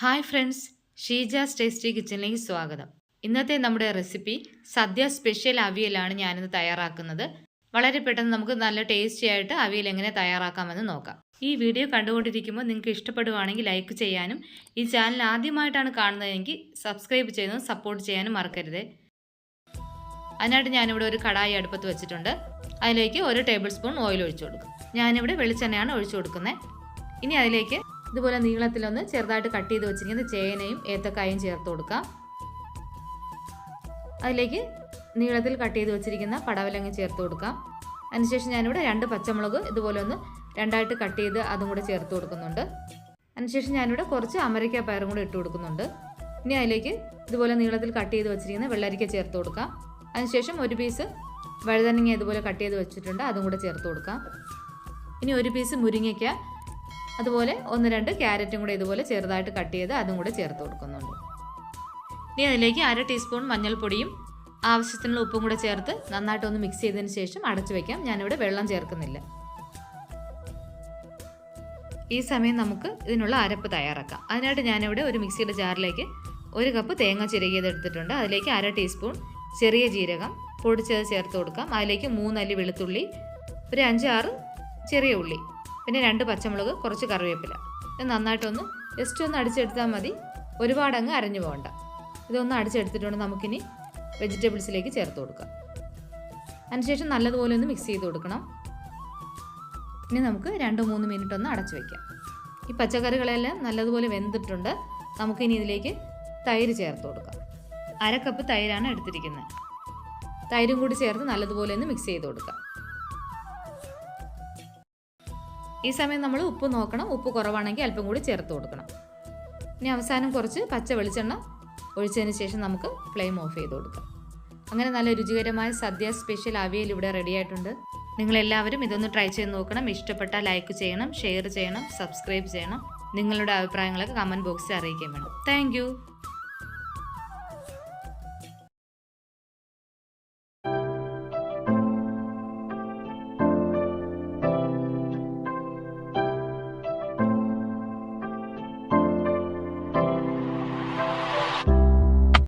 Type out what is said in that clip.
Hi friends Sheeja's tasty കിച്ചണിലേക്ക് സ്വാഗതം. ഇന്നത്തെ നമ്മുടെ റെസിപ്പി സദ്യ സ്പെഷ്യൽ അവിയലാണ് ഞാനിന്ന് തയ്യാറാക്കുന്നത്. വളരെ പെട്ടെന്ന് നമുക്ക് നല്ല ടേസ്റ്റി ആയിട്ട് അവിയൽ എങ്ങനെ തയ്യാറാക്കാമെന്ന് നോക്കാം. ഈ വീഡിയോ കണ്ടുകൊണ്ടിരിക്കുമ്പോൾ നിങ്ങൾക്ക് ഇഷ്ടപ്പെടുവാണെങ്കിൽ ലൈക്ക് ചെയ്യാനും ഈ ചാനൽ ആദ്യമായിട്ടാണ് കാണുന്നതെങ്കിൽ സബ്സ്ക്രൈബ് ചെയ്യുന്നതും സപ്പോർട്ട് ചെയ്യാനും മറക്കരുത്. അതിനായിട്ട് ഞാനിവിടെ ഒരു കടായി അടുപ്പത്ത് വെച്ചിട്ടുണ്ട്. അതിലേക്ക് ഒരു ടേബിൾ സ്പൂൺ ഓയിൽ ഒഴിച്ചു കൊടുക്കും. ഞാനിവിടെ വെളിച്ചെണ്ണയാണ് ഒഴിച്ചു കൊടുക്കുന്നത്. ഇനി അതിലേക്ക് ഇതുപോലെ നീളത്തിലൊന്ന് ചെറുതായിട്ട് കട്ട് ചെയ്ത് വെച്ചിരിക്കുന്ന ചേനയും ഏത്തക്കായും ചേർത്ത് കൊടുക്കാം. അതിലേക്ക് നീളത്തിൽ കട്ട് ചെയ്ത് വെച്ചിരിക്കുന്ന പടവലങ്ങ ചേർത്ത് കൊടുക്കാം. അതിനുശേഷം ഞാനിവിടെ രണ്ട് പച്ചമുളക് ഇതുപോലെ ഒന്ന് രണ്ടായിട്ട് കട്ട് ചെയ്ത് അതും കൂടെ ചേർത്ത് കൊടുക്കുന്നുണ്ട്. അതിനുശേഷം ഞാനിവിടെ കുറച്ച് അമരയ്ക്ക പയറും കൂടെ ഇട്ട് കൊടുക്കുന്നുണ്ട്. ഇനി അതിലേക്ക് ഇതുപോലെ നീളത്തിൽ കട്ട് ചെയ്ത് വെച്ചിരിക്കുന്ന വെള്ളരിക്ക ചേർത്ത് കൊടുക്കാം. അതിനുശേഷം ഒരു പീസ് വഴുതനങ്ങ ഇതുപോലെ കട്ട് ചെയ്ത് വെച്ചിട്ടുണ്ട് അതും കൂടെ ചേർത്ത് കൊടുക്കാം. ഇനി ഒരു പീസ് മുരിങ്ങയ്ക്ക അതുപോലെ ഒന്ന് രണ്ട് ക്യാരറ്റും കൂടെ ഇതുപോലെ ചെറുതായിട്ട് കട്ട് ചെയ്ത് അതും കൂടെ ചേർത്ത് കൊടുക്കുന്നുണ്ട്. ഇനി അതിലേക്ക് അര ടീസ്പൂൺ മഞ്ഞൾപ്പൊടിയും ആവശ്യത്തിനുള്ള ഉപ്പും കൂടെ ചേർത്ത് നന്നായിട്ടൊന്ന് മിക്സ് ചെയ്തതിന് ശേഷം അടച്ചു വയ്ക്കാം ഞാനിവിടെ വെള്ളം ചേർക്കുന്നില്ല. ഈ സമയം നമുക്ക് ഇതിനുള്ള അരപ്പ് തയ്യാറാക്കാം. അതിനായിട്ട് ഞാനിവിടെ ഒരു മിക്സിയുടെ ജാറിലേക്ക് ഒരു കപ്പ് തേങ്ങ ചിരകിയത് എടുത്തിട്ടുണ്ട്. അതിലേക്ക് അര ടീസ്പൂൺ ചെറിയ ജീരകം പൊടിച്ചത് ചേർത്ത് കൊടുക്കാം. അതിലേക്ക് മൂന്നല്ലി വെളുത്തുള്ളി ഒരു അഞ്ചാറ് ചെറിയ ഉള്ളി. പിന്നെ രണ്ട് പച്ചമുളക് കുറച്ച് കറിവേപ്പില. ഇത് നന്നായിട്ടൊന്ന് ജസ്റ്റ് ഒന്ന് അടിച്ചെടുത്താൽ മതി. ഒരുപാട് അങ്ങ് അരഞ്ഞു പോകണ്ട. ഇതൊന്ന് അടിച്ചെടുത്തിട്ടുണ്ട് നമുക്കിനി വെജിറ്റബിൾസിലേക്ക് ചേർത്ത് കൊടുക്കാം. അതിനുശേഷം നല്ലതുപോലെ ഒന്ന് മിക്സ് ചെയ്ത് കൊടുക്കണം. ഇനി നമുക്ക് രണ്ട് മൂന്ന് മിനിറ്റ് ഒന്ന് അടച്ചു വയ്ക്കാം ഈ പച്ചക്കറികളെല്ലാം നല്ലതുപോലെ വെന്തിട്ടുണ്ട്. നമുക്കിനി ഇതിലേക്ക് തൈര് ചേർത്ത് കൊടുക്കാം. അര കപ്പ് തൈരാണ് എടുത്തിരിക്കുന്നത്. തൈരും കൂടി ചേർത്ത് നല്ലതുപോലെ ഒന്ന് മിക്സ് ചെയ്ത് കൊടുക്കാം. ഈ സമയം നമ്മൾ ഉപ്പ് നോക്കണം. ഉപ്പ് കുറവാണെങ്കിൽ അല്പം കൂടി ചേർത്ത് കൊടുക്കണം. ഇനി അവസാനം കുറച്ച് പച്ച വെളിച്ചെണ്ണ ഒഴിച്ചതിന് ശേഷം നമുക്ക് ഫ്ലെയിം ഓഫ് ചെയ്ത് കൊടുക്കാം. അങ്ങനെ നല്ല രുചികരമായ സദ്യ സ്പെഷ്യൽ അവിയൽ ഇവിടെ റെഡി ആയിട്ടുണ്ട്. നിങ്ങളെല്ലാവരും ഇതൊന്ന് ട്രൈ ചെയ്ത് നോക്കണം. ഇഷ്ടപ്പെട്ടാൽ ലൈക്ക് ചെയ്യണം ഷെയർ ചെയ്യണം സബ്സ്ക്രൈബ് ചെയ്യണം. നിങ്ങളുടെ അഭിപ്രായങ്ങളൊക്കെ കമന്റ് ബോക്സിൽ അറിയിക്കാൻ വേണം. താങ്ക്